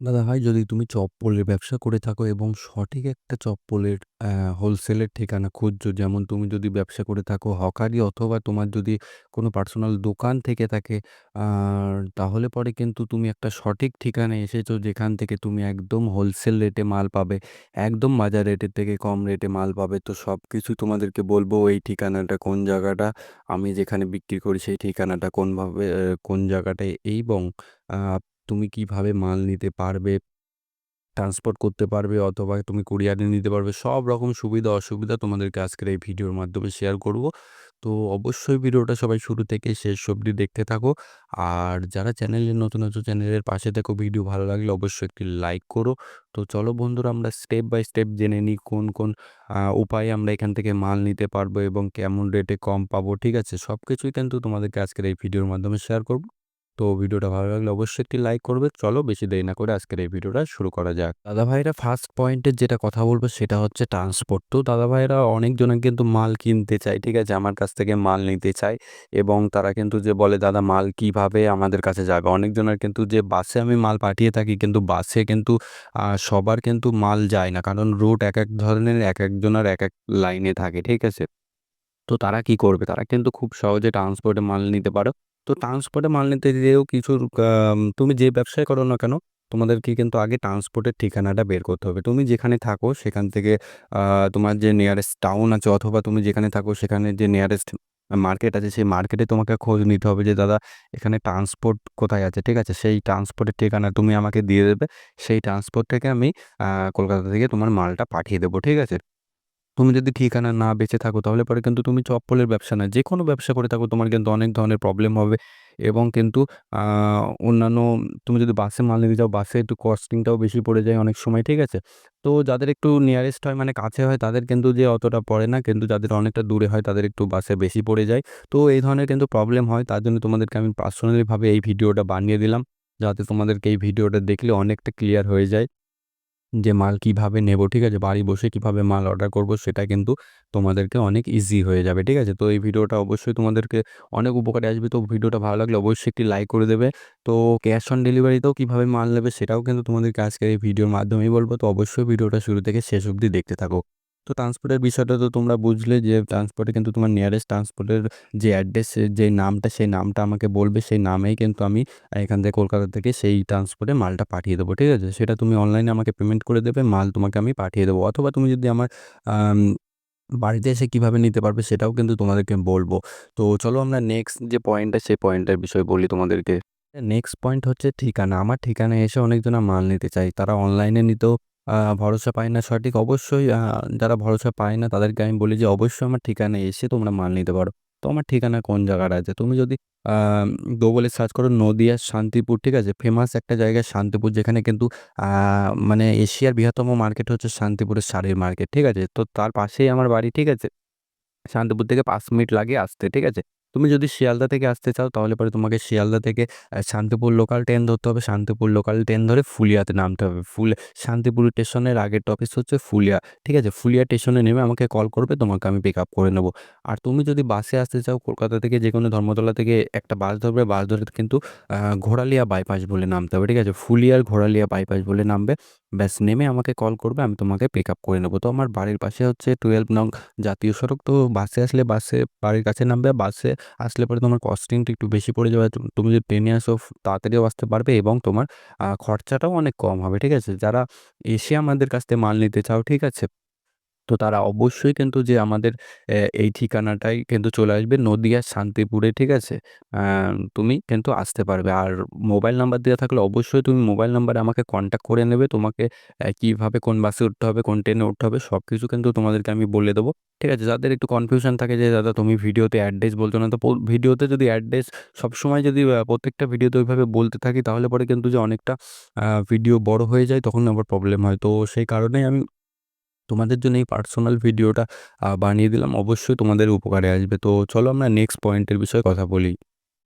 দাদা ভাই যদি তুমি চপ্পলের ব্যবসা করে থাকো এবং সঠিক একটা চপ্পলের হোলসেলের ঠিকানা খুঁজছো, যেমন তুমি যদি ব্যবসা করে থাকো হকারি অথবা তোমার যদি কোনো পার্সোনাল দোকান থেকে থাকে, আর তাহলে পরে কিন্তু তুমি একটা সঠিক ঠিকানায় এসেছ যেখান থেকে তুমি একদম হোলসেল রেটে মাল পাবে। একদম বাজার রেটের থেকে কম রেটে মাল পাবে। তো সব কিছু তোমাদেরকে বলব এই ঠিকানাটা কোন জায়গাটা, আমি যেখানে বিক্রি করি সেই ঠিকানাটা কোনভাবে কোন জায়গাটায় এবং তুমি কীভাবে মাল নিতে পারবে, ট্রান্সপোর্ট করতে পারবে অথবা তুমি কুরিয়ারে নিতে পারবে। সব রকম সুবিধা অসুবিধা তোমাদেরকে আজকের এই ভিডিওর মাধ্যমে শেয়ার করব। তো অবশ্যই ভিডিওটা সবাই শুরু থেকে শেষ অবধি দেখতে থাকো। আর যারা চ্যানেলে নতুন আছো চ্যানেলের পাশে থেকো। ভিডিও ভালো লাগলে অবশ্যই একটি লাইক করো। তো চলো বন্ধুরা আমরা স্টেপ বাই স্টেপ জেনে নিই কোন, কোন উপায়ে আমরা এখান থেকে মাল নিতে পারব এবং কেমন রেটে কম পাবো। ঠিক আছে? সব কিছুই কিন্তু তোমাদেরকে আজকের এই ভিডিওর মাধ্যমে শেয়ার করব। তো ভিডিওটা ভালো লাগলে অবশ্যই একটি লাইক করবে। চলো বেশি দেরি না করে আজকের এই ভিডিওটা শুরু করা যাক। দাদা ভাইরা ফার্স্ট পয়েন্টের যেটা কথা বলব সেটা হচ্ছে ট্রান্সপোর্ট। তো দাদা ভাইরা অনেকজনে কিন্তু মাল কিনতে চায়, ঠিক আছে? আমার কাছ থেকে মাল নিতে চায় এবং তারা কিন্তু যে বলে দাদা মাল কীভাবে আমাদের কাছে যাবে? অনেকজনের কিন্তু যে বাসে আমি মাল পাঠিয়ে থাকি কিন্তু বাসে কিন্তু সবার কিন্তু মাল যায় না। কারণ রুট এক এক ধরনের এক একজনের এক এক লাইনে থাকে, ঠিক আছে? তো তারা কি করবে? তারা কিন্তু খুব সহজে ট্রান্সপোর্টে মাল নিতে পারো। তো ট্রান্সপোর্টে মাল নিতে যেয়েও কিছু তুমি যে ব্যবসাই করো না কেন, তোমাদেরকে কিন্তু আগে ট্রান্সপোর্টের ঠিকানাটা বের করতে হবে। তুমি যেখানে থাকো সেখান থেকে তোমার যে নিয়ারেস্ট টাউন আছে অথবা তুমি যেখানে থাকো সেখানে যে নিয়ারেস্ট মার্কেট আছে সেই মার্কেটে তোমাকে খোঁজ নিতে হবে যে দাদা এখানে ট্রান্সপোর্ট কোথায় আছে, ঠিক আছে? সেই ট্রান্সপোর্টের ঠিকানা তুমি আমাকে দিয়ে দেবে। সেই ট্রান্সপোর্ট থেকে আমি কলকাতা থেকে তোমার মালটা পাঠিয়ে দেবো, ঠিক আছে? তুমি যদি ঠিকানা না বেঁচে থাকো তাহলে পরে কিন্তু তুমি চপ্পলের ব্যবসা না যে কোনো ব্যবসা করে থাকো তোমার কিন্তু অনেক ধরনের প্রবলেম হবে এবং কিন্তু অন্যান্য তুমি যদি বাসে মাল নিতে যাও বাসে একটু কস্টিংটাও বেশি পড়ে যায় অনেক সময়, ঠিক আছে? তো যাদের একটু নিয়ারেস্ট হয় মানে কাছে হয় তাদের কিন্তু যে অতটা পড়ে না কিন্তু যাদের অনেকটা দূরে হয় তাদের একটু বাসে বেশি পড়ে যায়। তো এই ধরনের কিন্তু প্রবলেম হয় তার জন্য তোমাদেরকে আমি পার্সোনালিভাবে এই ভিডিওটা বানিয়ে দিলাম। যাতে তোমাদেরকে এই ভিডিওটা দেখলে অনেকটা ক্লিয়ার হয়ে যায়। যে মাল কীভাবে নেব ঠিক আছে? বাড়ি বসে কীভাবে মাল অর্ডার করব সেটা কিন্তু তোমাদেরকে অনেক ইজি হয়ে যাবে, ঠিক আছে? তো এই ভিডিওটা অবশ্যই তোমাদেরকে অনেক উপকারে আসবে। তো ভিডিওটা ভালো লাগলে অবশ্যই একটি লাইক করে দেবে। তো ক্যাশ অন ডেলিভারিতেও কীভাবে মাল নেবে সেটাও কিন্তু তোমাদেরকে আজকের এই ভিডিওর মাধ্যমেই বলব। তো অবশ্যই ভিডিওটা শুরু থেকে শেষ অবধি দেখতে থাকো। তো ট্রান্সপোর্টের বিষয়টা তো তোমরা বুঝলে যে ট্রান্সপোর্টে কিন্তু তোমার নিয়ারেস্ট ট্রান্সপোর্টের যে অ্যাড্রেস যে নামটা সেই নামটা আমাকে বলবে সেই নামেই কিন্তু আমি এখান থেকে কলকাতা থেকে সেই ট্রান্সপোর্টে মালটা পাঠিয়ে দেবো, ঠিক আছে? সেটা তুমি অনলাইনে আমাকে পেমেন্ট করে দেবে, মাল তোমাকে আমি পাঠিয়ে দেবো। অথবা তুমি যদি আমার বাড়িতে এসে কীভাবে নিতে পারবে সেটাও কিন্তু তোমাদেরকে বলব। তো চলো আমরা নেক্সট যে পয়েন্টটা সেই পয়েন্টের বিষয়ে বলি তোমাদেরকে। নেক্সট পয়েন্ট হচ্ছে ঠিকানা। আমার ঠিকানায় এসে অনেকজনা মাল নিতে চায়। তারা অনলাইনে নিতেও ভরসা পায় না সঠিক। অবশ্যই যারা ভরসা পায় না তাদেরকে আমি বলি যে অবশ্যই আমার ঠিকানায় এসে তোমরা মাল নিতে পারো। তো আমার ঠিকানা কোন জায়গার আছে? তুমি যদি গুগলে সার্চ করো নদিয়া শান্তিপুর, ঠিক আছে? ফেমাস একটা জায়গা শান্তিপুর যেখানে কিন্তু মানে এশিয়ার বৃহত্তম মার্কেট হচ্ছে শান্তিপুরের শাড়ির মার্কেট, ঠিক আছে? তো তার পাশেই আমার বাড়ি, ঠিক আছে? শান্তিপুর থেকে পাঁচ মিনিট লাগে আসতে, ঠিক আছে? তুমি যদি শিয়ালদা থেকে আসতে চাও তাহলে পরে তোমাকে শিয়ালদা থেকে শান্তিপুর লোকাল ট্রেন ধরতে হবে। শান্তিপুর লোকাল ট্রেন ধরে ফুলিয়াতে নামতে হবে। ফুল শান্তিপুর স্টেশনের আগের টপিস হচ্ছে ফুলিয়া, ঠিক আছে? ফুলিয়া স্টেশনে নেমে আমাকে কল করবে তোমাকে আমি পিক আপ করে নেব। আর তুমি যদি বাসে আসতে চাও কলকাতা থেকে যে কোনো ধর্মতলা থেকে একটা বাস ধরবে। বাস ধরে কিন্তু ঘোড়ালিয়া বাইপাস বলে নামতে হবে, ঠিক আছে? ফুলিয়ার ঘোড়ালিয়া বাইপাস বলে নামবে। ব্যাস নেমে আমাকে কল করবে আমি তোমাকে পিক আপ করে নেব। তো আমার বাড়ির পাশে হচ্ছে 12 নং জাতীয় সড়ক। তো বাসে আসলে বাসে বাড়ির কাছে নামবে। বাসে আসলে পরে তোমার কস্টিংটা একটু বেশি পড়ে যাবে। তুমি যদি ট্রেনে আসো তাড়াতাড়িও আসতে পারবে এবং তোমার খরচাটাও অনেক কম হবে, ঠিক আছে? যারা এসে আমাদের কাছ থেকে মাল নিতে চাও, ঠিক আছে? তো তারা অবশ্যই কিন্তু যে আমাদের এই ঠিকানাটায় কিন্তু চলে আসবে নদিয়া শান্তিপুরে, ঠিক আছে? তুমি কিন্তু আসতে পারবে। আর মোবাইল নাম্বার দেওয়া থাকলে অবশ্যই তুমি মোবাইল নাম্বারে আমাকে কন্ট্যাক্ট করে নেবে। তোমাকে অ্যা কীভাবে কোন বাসে উঠতে হবে, কোন ট্রেনে উঠতে হবে সবকিছু কিন্তু তোমাদেরকে আমি বলে দেবো। ঠিক আছে? যাদের একটু কনফিউশন থাকে যে দাদা তুমি ভিডিওতে অ্যাড্রেস বলছো না। তো ভিডিওতে যদি অ্যাড্রেস সবসময় যদি প্রত্যেকটা ভিডিওতে ওইভাবে বলতে থাকি তাহলে পরে কিন্তু যে অনেকটা ভিডিও বড় হয়ে যায় তখন আবার প্রবলেম হয়। তো সেই কারণেই আমি তোমাদের জন্য এই পার্সোনাল ভিডিওটা বানিয়ে দিলাম। অবশ্যই তোমাদের উপকারে আসবে। তো চলো আমরা নেক্সট পয়েন্টের বিষয়ে কথা বলি।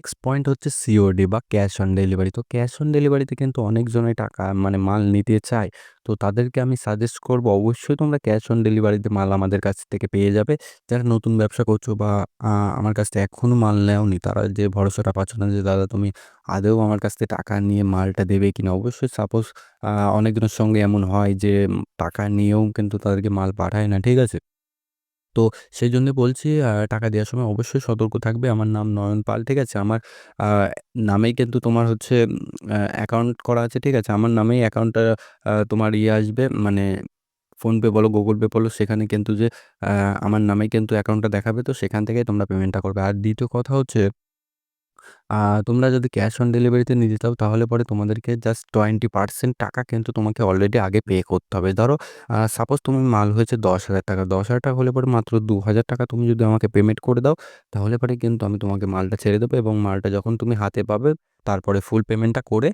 নেক্সট পয়েন্ট হচ্ছে সিওডি বা ক্যাশ অন ডেলিভারি। তো ক্যাশ অন ডেলিভারিতে কিন্তু অনেকজনই টাকা মানে মাল নিতে চায়। তো তাদেরকে আমি সাজেস্ট করব, অবশ্যই তোমরা ক্যাশ অন ডেলিভারিতে মাল আমাদের কাছ থেকে পেয়ে যাবে। যারা নতুন ব্যবসা করছ বা আমার কাছ থেকে এখনও মাল নেওনি, তারা যে ভরসাটা পাচ্ছ না যে, দাদা, তুমি আদৌ আমার কাছ থেকে টাকা নিয়ে মালটা দেবে কিনা? অবশ্যই সাপোজ অনেকজনের সঙ্গে এমন হয় যে, টাকা নিয়েও কিন্তু তাদেরকে মাল পাঠায় না। ঠিক আছে? তো সেই জন্য বলছি টাকা দেওয়ার সময় অবশ্যই সতর্ক থাকবে। আমার নাম নয়ন পাল। ঠিক আছে? আমার নামেই কিন্তু তোমার হচ্ছে অ্যাকাউন্ট করা আছে। ঠিক আছে? আমার নামেই অ্যাকাউন্টটা তোমার ইয়ে আসবে মানে ফোনপে বলো, গুগল পে বলো সেখানে কিন্তু যে আমার নামেই কিন্তু অ্যাকাউন্টটা দেখাবে। তো সেখান থেকেই তোমরা পেমেন্টটা করবে। আর দ্বিতীয় কথা হচ্ছে তোমরা যদি ক্যাশ অন ডেলিভারিতে নিতে চাও তাহলে পরে তোমাদেরকে জাস্ট 20% টাকা কিন্তু তোমাকে অলরেডি আগে পে করতে হবে। ধরো সাপোজ তুমি মাল হয়েছে ৳১০,০০০ ৳১০,০০০ হলে পরে মাত্র ৳২,০০০ তুমি যদি আমাকে পেমেন্ট করে দাও তাহলে পরে কিন্তু আমি তোমাকে মালটা ছেড়ে দেবো এবং মালটা যখন তুমি হাতে পাবে তারপরে ফুল পেমেন্টটা করে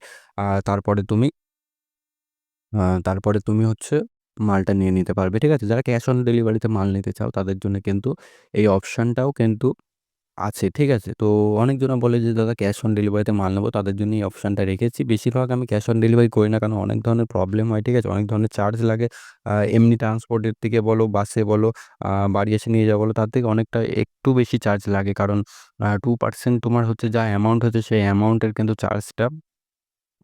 তারপরে তুমি তারপরে তুমি হচ্ছে মালটা নিয়ে নিতে পারবে। ঠিক আছে? যারা ক্যাশ অন ডেলিভারিতে মাল নিতে চাও তাদের জন্য কিন্তু এই অপশানটাও কিন্তু আছে। ঠিক আছে? তো অনেকজনা বলে যে, "দাদা ক্যাশ অন ডেলিভারিতে মাল নেব।" তাদের জন্য এই অপশনটা রেখেছি। বেশিরভাগ আমি ক্যাশ অন ডেলিভারি করি না। কারণ অনেক ধরনের প্রবলেম হয়। ঠিক আছে? অনেক ধরনের চার্জ লাগে। এমনি ট্রান্সপোর্টের থেকে বলো, বাসে বলো, বাড়ি এসে নিয়ে যাওয়া বলো, তার থেকে অনেকটা একটু বেশি চার্জ লাগে। কারণ আ 2% তোমার হচ্ছে যা অ্যামাউন্ট হচ্ছে সেই অ্যামাউন্টের কিন্তু চার্জটা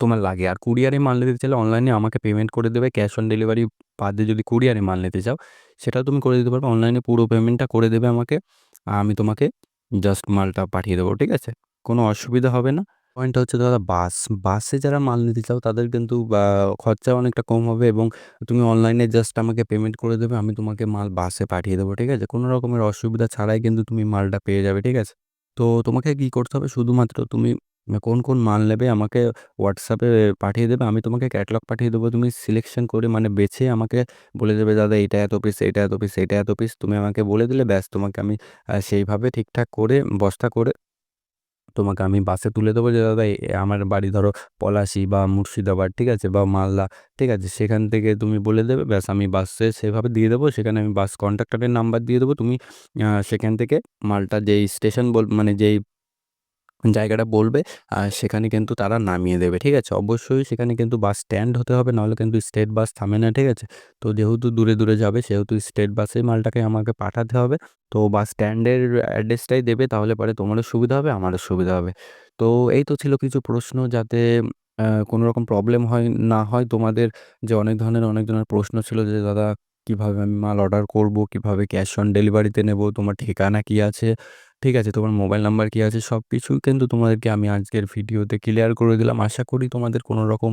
তোমার লাগে। আর কুরিয়ারে মাল নিতে চাইলে অনলাইনে আমাকে পেমেন্ট করে দেবে। ক্যাশ অন ডেলিভারি বাদে যদি কুরিয়ারে মাল নিতে চাও, সেটাও তুমি করে দিতে পারবে। অনলাইনে পুরো পেমেন্টটা করে দেবে আমাকে। আমি তোমাকে জাস্ট মালটা পাঠিয়ে দেবো। ঠিক আছে? কোনো অসুবিধা হবে না। পয়েন্টটা হচ্ছে দাদা বাস। বাসে যারা মাল নিতে চাও, তাদের কিন্তু খরচা অনেকটা কম হবে এবং তুমি অনলাইনে জাস্ট আমাকে পেমেন্ট করে দেবে। আমি তোমাকে মাল বাসে পাঠিয়ে দেবো। ঠিক আছে? কোনো রকমের অসুবিধা ছাড়াই কিন্তু তুমি মালটা পেয়ে যাবে। ঠিক আছে? তো তোমাকে কি করতে হবে শুধুমাত্র তুমি কোন, কোন মাল নেবে আমাকে হোয়াটসঅ্যাপে পাঠিয়ে দেবে। আমি তোমাকে ক্যাটালগ পাঠিয়ে দেবো। তুমি সিলেকশন করে মানে বেছে আমাকে বলে দেবে, "দাদা এইটা এত পিস, এইটা এত পিস, এইটা এত পিস।" তুমি আমাকে বলে দিলে ব্যাস তোমাকে আমি সেইভাবে ঠিকঠাক করে বস্তা করে তোমাকে আমি বাসে তুলে দেবো যে, "দাদা এ আমার বাড়ি ধরো পলাশী বা মুর্শিদাবাদ।" ঠিক আছে? বা মালদা। ঠিক আছে? সেখান থেকে তুমি বলে দেবে। ব্যাস আমি বাসে সেভাবে দিয়ে দেবো। সেখানে আমি বাস কন্ডাক্টরের নাম্বার দিয়ে দেবো। তুমি সেখান থেকে মালটা যেই স্টেশন বল মানে যেই জায়গাটা বলবে আ সেখানে কিন্তু তারা নামিয়ে দেবে। ঠিক আছে? অবশ্যই সেখানে কিন্তু বাস স্ট্যান্ড হতে হবে। নাহলে কিন্তু স্টেট বাস থামে না। ঠিক আছে? তো যেহেতু দূরে, দূরে যাবে সেহেতু স্টেট বাসেই মালটাকে আমাকে পাঠাতে হবে। তো বাস স্ট্যান্ডের অ্যাড্রেসটাই দেবে তাহলে পরে তোমারও সুবিধা হবে, আমারও সুবিধা হবে। তো এই তো ছিল কিছু প্রশ্ন যাতে কোনো রকম প্রবলেম হয় না হয় তোমাদের যে অনেক ধরনের অনেক ধরনের প্রশ্ন ছিল যে, "দাদা কীভাবে আমি মাল অর্ডার করব? কীভাবে ক্যাশ অন ডেলিভারিতে নেব? তোমার ঠিকানা কি আছে? ঠিক আছে? তোমার মোবাইল নাম্বার কি আছে?" সবকিছুই কিন্তু তোমাদেরকে আমি আজকের ভিডিওতে ক্লিয়ার করে দিলাম। আশা করি তোমাদের কোনো রকম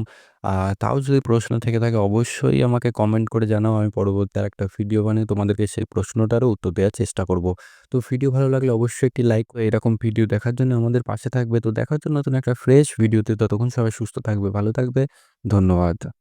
তাও যদি প্রশ্ন থেকে থাকে অবশ্যই আমাকে কমেন্ট করে জানাও। আমি পরবর্তী আর একটা ভিডিও বানিয়ে তোমাদেরকে সেই প্রশ্নটারও উত্তর দেওয়ার চেষ্টা করব। তো ভিডিও ভালো লাগলে অবশ্যই একটি লাইক করে এরকম ভিডিও দেখার জন্য আমাদের পাশে থাকবে। তো দেখার জন্য নতুন একটা ফ্রেশ ভিডিওতে। ততক্ষণ সবাই সুস্থ থাকবে, ভালো থাকবে। ধন্যবাদ।